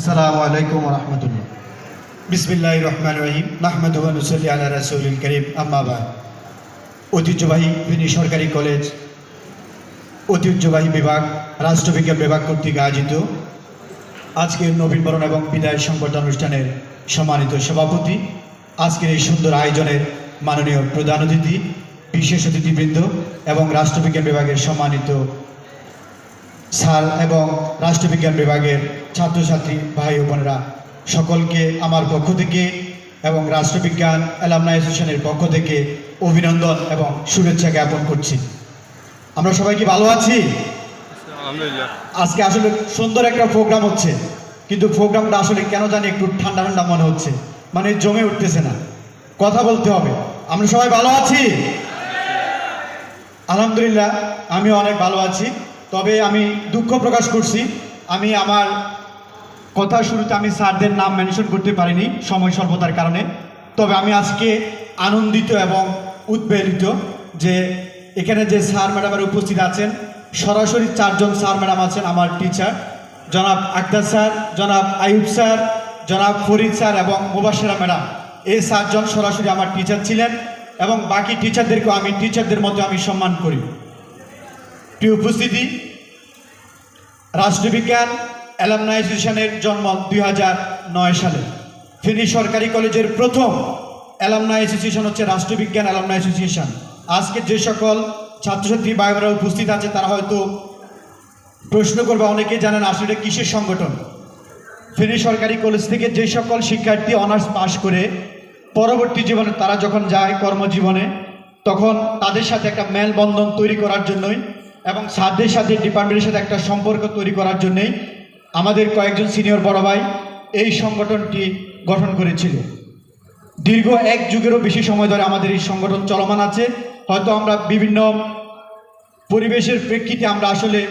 আসসালামু আলাইকুম রহমতুল্লাহ। বিসমিল্লাহ রহমান রহিম। মাহমুদ নুসল্লি আল্লাহ রাসুল করিম। আম্মাবাদ ঐতিহ্যবাহী ফেনী সরকারি কলেজ, ঐতিহ্যবাহী বিভাগ, রাষ্ট্রবিজ্ঞান বিভাগ কর্তৃক আয়োজিত আজকের নবীনবরণ এবং বিদায় সংবর্ধনা অনুষ্ঠানের সম্মানিত সভাপতি, আজকের এই সুন্দর আয়োজনের মাননীয় প্রধান অতিথি, বিশেষ অতিথিবৃন্দ এবং রাষ্ট্রবিজ্ঞান বিভাগের সম্মানিত স্যার এবং রাষ্ট্রবিজ্ঞান বিভাগের ছাত্রছাত্রী ভাই বোনেরা সকলকে আমার পক্ষ থেকে এবং রাষ্ট্রবিজ্ঞান অ্যালামনা অ্যাসোসিয়েশনের পক্ষ থেকে অভিনন্দন এবং শুভেচ্ছা জ্ঞাপন করছি। আমরা সবাই কি ভালো আছি? আজকে আসলে সুন্দর একটা প্রোগ্রাম হচ্ছে কিন্তু প্রোগ্রামটা আসলে কেন জানি একটু ঠান্ডা ঠান্ডা মনে হচ্ছে মানে জমে উঠতেছে না। কথা বলতে হবে। আমরা সবাই ভালো আছি? আলহামদুলিল্লাহ আমি অনেক ভালো আছি। তবে আমি দুঃখ প্রকাশ করছি। আমি আমার কথা শুরুতে আমি স্যারদের নাম মেনশন করতে পারিনি, সময় স্বল্পতার কারণে। তবে আমি আজকে আনন্দিত এবং উদ্বেলিত যে এখানে যে স্যার ম্যাডামের উপস্থিত আছেন, সরাসরি চারজন স্যার ম্যাডাম আছেন আমার টিচার জনাব আক্তার স্যার, জনাব আইয়ুব স্যার, জনাব ফরিদ স্যার এবং মুবাসেরা ম্যাডাম। এই চারজন সরাসরি আমার টিচার ছিলেন এবং বাকি টিচারদেরকেও আমি টিচারদের মধ্যে আমি সম্মান করি। প্রিয় উপস্থিতি, রাষ্ট্রবিজ্ঞান অ্যালামনা অ্যাসোসিয়েশনের জন্ম দুই সালে। ফেনী সরকারি কলেজের প্রথম অ্যালামনা অ্যাসোসিয়েশন হচ্ছে রাষ্ট্রবিজ্ঞান অ্যালামনা অ্যাসোসিয়েশন আজকে যে সকল ছাত্রছাত্রী ভাইরা উপস্থিত আছে, তারা হয়তো প্রশ্ন করবে, অনেকেই জানেন আসলে কিসের সংগঠন। ফেনী সরকারি কলেজ থেকে যে সকল শিক্ষার্থী অনার্স পাশ করে পরবর্তী জীবনে তারা যখন যায় কর্মজীবনে, তখন তাদের সাথে একটা মেলবন্ধন তৈরি করার জন্যই এবং স্যারদের সাথে ডিপার্টমেন্টের সাথে একটা সম্পর্ক তৈরি করার জন্যই আমাদের কয়েকজন সিনিয়র বড় ভাই এই সংগঠনটি গঠন করেছিল। দীর্ঘ এক যুগেরও বেশি সময় ধরে আমাদের এই সংগঠন চলমান আছে। হয়তো আমরা বিভিন্ন পরিবেশের প্রেক্ষিতে আমরা আসলে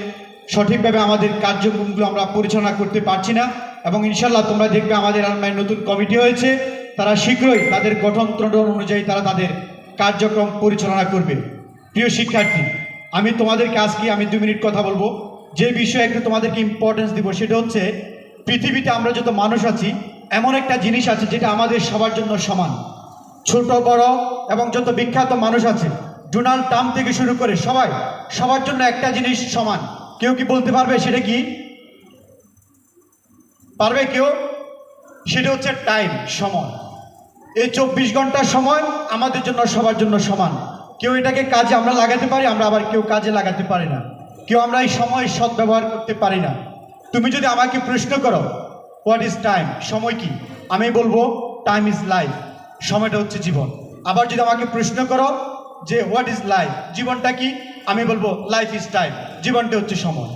সঠিকভাবে আমাদের কার্যক্রমগুলো আমরা পরিচালনা করতে পারছি না এবং ইনশাল্লাহ তোমরা দেখবে আমাদের আলমায় নতুন কমিটি হয়েছে। তারা শীঘ্রই তাদের গঠনতন্ত্র অনুযায়ী তারা তাদের কার্যক্রম পরিচালনা করবে। প্রিয় শিক্ষার্থী আমি তোমাদেরকে আজকে আমি দু মিনিট কথা বলব। যে বিষয়ে একটু তোমাদেরকে ইম্পর্টেন্স দিব সেটা হচ্ছে, পৃথিবীতে আমরা যত মানুষ আছি, এমন একটা জিনিস আছে যেটা আমাদের সবার জন্য সমান। ছোট, বড় এবং যত বিখ্যাত মানুষ আছে, ডোনাল্ড ট্রাম্প থেকে শুরু করে সবাই, সবার জন্য একটা জিনিস সমান। কেউ কি বলতে পারবে সেটা কি? পারবে কেউ? সেটা হচ্ছে টাইম সময়। এই চব্বিশ ঘণ্টার সময় আমাদের জন্য সবার জন্য সমান। কেউ এটাকে কাজে আমরা লাগাতে পারি, আমরা আবার কেউ কাজে লাগাতে পারি না। কেউ আমরা এই সময় সৎ ব্যবহার করতে পারি না। তুমি যদি আমাকে প্রশ্ন করো হোয়াট ইজ টাইম সময় কি? আমি বলব টাইম ইজ লাইফ সময়টা হচ্ছে জীবন। আবার যদি আমাকে প্রশ্ন করো যে হোয়াট ইজ লাইফ জীবনটা কি? আমি বলব লাইফ ইজ টাইম জীবনটা হচ্ছে সময়।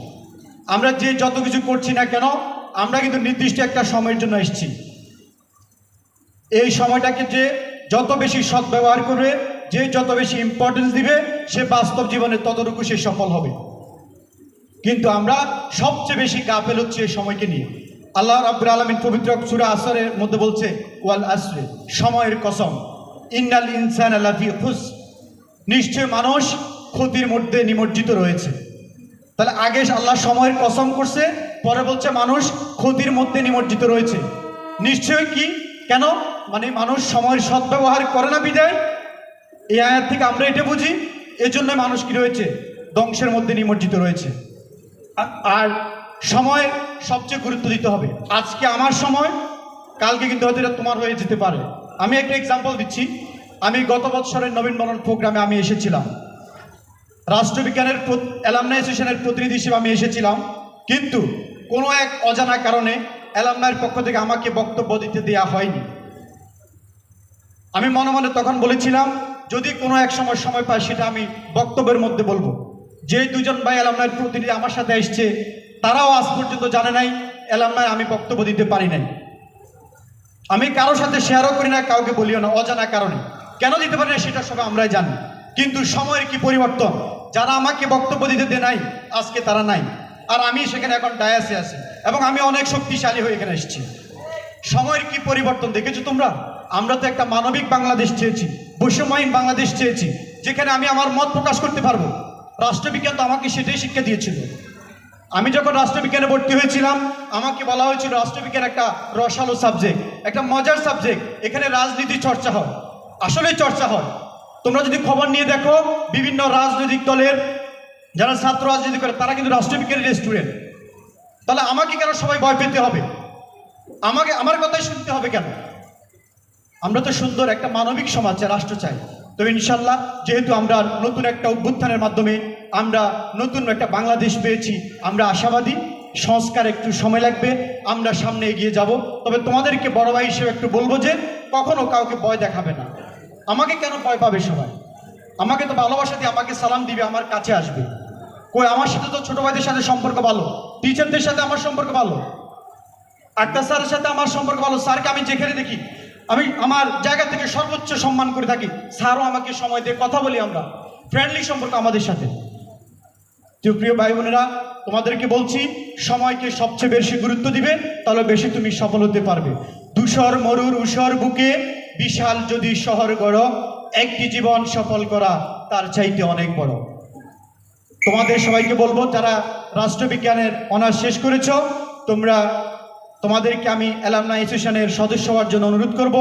আমরা যে যত কিছু করছি না কেন, আমরা কিন্তু নির্দিষ্ট একটা সময়ের জন্য এসেছি। এই সময়টাকে যে যত বেশি সদ্ব্যবহার করবে যে যত বেশি ইম্পর্টেন্স দিবে, সে বাস্তব জীবনে ততটুকু সে সফল হবে। কিন্তু আমরা সবচেয়ে বেশি গাফেল হচ্ছে এই সময়কে নিয়ে। আল্লাহ রাব্বুল আলমিন পবিত্র সুরা আসরের মধ্যে বলছে, ওয়াল আসরে সময়ের কসম। ইন্নাল ইনসান আল্লাফি খুস। নিশ্চয় মানুষ ক্ষতির মধ্যে নিমজ্জিত রয়েছে। তাহলে আগে আল্লাহ সময়ের কসম করছে, পরে বলছে মানুষ ক্ষতির মধ্যে নিমজ্জিত রয়েছে। নিশ্চয় কি? কেন? মানে মানুষ সময়ের সদ্ব্যবহার করে না বিদায় এই আয়াত থেকে আমরা এটা বুঝি, এজন্য মানুষ কি রয়েছে? ধ্বংসের মধ্যে নিমজ্জিত রয়েছে। আর সময় সবচেয়ে গুরুত্ব দিতে হবে। আজকে আমার সময়, কালকে কিন্তু হয়তো এটা তোমার হয়ে যেতে পারে। আমি একটা এক্সাম্পল দিচ্ছি। আমি গত বছরের নবীন বরণ প্রোগ্রামে আমি এসেছিলাম। রাষ্ট্রবিজ্ঞানের অ্যালামনা অ্যাসোসিয়েশনের প্রতিনিধি হিসেবে আমি এসেছিলাম। কিন্তু কোনো এক অজানা কারণে অ্যালামনার পক্ষ থেকে আমাকে বক্তব্য দিতে দেওয়া হয়নি। আমি মনে মনে তখন বলেছিলাম যদি কোনো এক সময় সময় পাই সেটা আমি বক্তব্যের মধ্যে বলব। যে দুজন ভাই অ্যালামনার প্রতিনিধি আমার সাথে এসছে, তারাও আজ পর্যন্ত জানে নাই অ্যালামনায় আমি বক্তব্য দিতে পারি নাই। আমি কারোর সাথে শেয়ারও করি না, কাউকে বলিও না, অজানা কারণে। কেন দিতে পারি না, সেটা সবাই আমরাই জানি। কিন্তু সময়ের কি পরিবর্তন? যারা আমাকে বক্তব্য দিতে দেয় নাই, আজকে তারা নাই। আর আমি সেখানে এখন ডায়াসে আছি। এবং আমি অনেক শক্তিশালী হয়ে এখানে এসেছি। সময়ের কি পরিবর্তন, দেখেছ তোমরা? আমরা তো একটা মানবিক বাংলাদেশ চেয়েছি, বৈষম্যহীন বাংলাদেশ চেয়েছি, যেখানে আমি আমার মত প্রকাশ করতে পারব। রাষ্ট্রবিজ্ঞান তো আমাকে সেটাই শিক্ষা দিয়েছিল। আমি যখন রাষ্ট্রবিজ্ঞানে ভর্তি হয়েছিলাম, আমাকে বলা হয়েছিল রাষ্ট্রবিজ্ঞান একটা রসালো সাবজেক্ট একটা মজার সাবজেক্ট এখানে রাজনীতি চর্চা হয়। আসলে চর্চা হয়। তোমরা যদি খবর নিয়ে দেখো, বিভিন্ন রাজনৈতিক দলের যারা ছাত্র রাজনীতি করে, তারা কিন্তু রাষ্ট্রবিজ্ঞানের স্টুডেন্ট তাহলে আমাকে কেন সবাই ভয় পেতে হবে? আমাকে, আমার কথাই শুনতে হবে কেন? আমরা তো সুন্দর একটা মানবিক সমাজ রাষ্ট্র চাই। তো ইনশাল্লাহ যেহেতু আমরা নতুন একটা অভ্যুত্থানের মাধ্যমে আমরা নতুন একটা বাংলাদেশ পেয়েছি, আমরা আশাবাদী, সংস্কার একটু সময় লাগবে, আমরা সামনে এগিয়ে যাব। তবে তোমাদেরকে বড় ভাই হিসেবে একটু বলব যে কখনো কাউকে ভয় দেখাবে না। আমাকে কেন ভয় পাবে সবাই? আমাকে তো ভালোবাসা দিয়ে আমাকে সালাম দিবে, আমার কাছে আসবে। কই, আমার সাথে তো ছোট ভাইদের সাথে সম্পর্ক ভালো টিচারদের সাথে আমার সম্পর্ক ভালো আক্তার স্যারের সাথে আমার সম্পর্ক ভালো স্যারকে আমি যেখানে দেখি আমি আমার জায়গা থেকে সর্বোচ্চ সম্মান করে থাকি। স্যারও আমাকে সময় দিয়ে কথা বলি আমরা। ফ্রেন্ডলি সম্পর্ক আমাদের সাথে। তো প্রিয় ভাই বোনেরা, তোমাদেরকে বলছি, সময়কে সবচেয়ে বেশি গুরুত্ব দিবে, তাহলে বেশি তুমি সফল হতে পারবে। দুশর মরুর উষর বুকে, বিশাল যদি শহর গড়, একটি জীবন সফল করা তার চাইতে অনেক বড়। তোমাদের সবাইকে বলব, যারা রাষ্ট্রবিজ্ঞানের অনার্স শেষ করেছ, তোমরা তোমাদেরকে আমি অ্যালামনা অ্যাসোসিয়েশনের সদস্য হওয়ার জন্য অনুরোধ করব,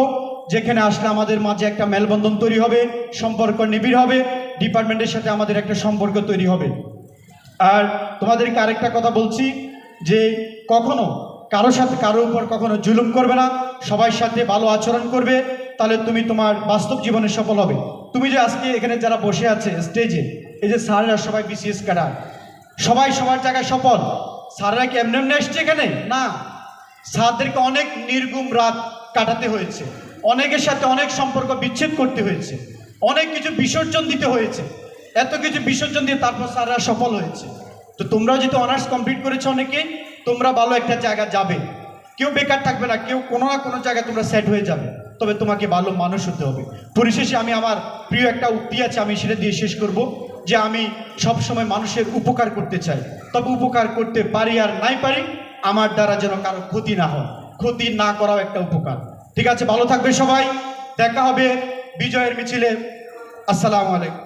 যেখানে আসলে আমাদের মাঝে একটা মেলবন্ধন তৈরি হবে, সম্পর্ক নিবিড় হবে, ডিপার্টমেন্টের সাথে আমাদের একটা সম্পর্ক তৈরি হবে। আর তোমাদেরকে আরেকটা কথা বলছি, যে কখনো কারও সাথে, কারও উপর কখনো জুলুম করবে না সবার সাথে ভালো আচরণ করবে, তাহলে তুমি তোমার বাস্তব জীবনে সফল হবে। তুমি যে আজকে এখানে যারা বসে আছে স্টেজে এই যে স্যাররা সবাই বিসিএস কাটার সবাই সবার জায়গায় সফল। স্যাররা কি এমনি এমনি এসছে এখানে? না। স্যারদেরকে অনেক নির্গুম রাত কাটাতে হয়েছে, অনেকের সাথে অনেক সম্পর্ক বিচ্ছেদ করতে হয়েছে, অনেক কিছু বিসর্জন দিতে হয়েছে, এত কিছু বিসর্জন দিয়ে তারপর স্যাররা সফল হয়েছে। তো তোমরাও যেহেতু অনার্স কমপ্লিট করেছ অনেকে, তোমরা ভালো একটা জায়গা যাবে। কেউ বেকার থাকবে না, কেউ কোনো না কোনো জায়গায় তোমরা সেট হয়ে যাবে। তবে তোমাকে ভালো মানুষ হতে হবে। পরিশেষে আমি আমার প্রিয় একটা উক্তি আছে, আমি সেটা দিয়ে শেষ করব, যে আমি সব সময় মানুষের উপকার করতে চাই। তবে উপকার করতে পারি আর নাই পারি আমার দ্বারা যেন কারও ক্ষতি না হয়। ক্ষতি না করাও একটা উপকার। ঠিক আছে, ভালো থাকবে সবাই। দেখা হবে বিজয়ের মিছিলে। আসসালামু আলাইকুম।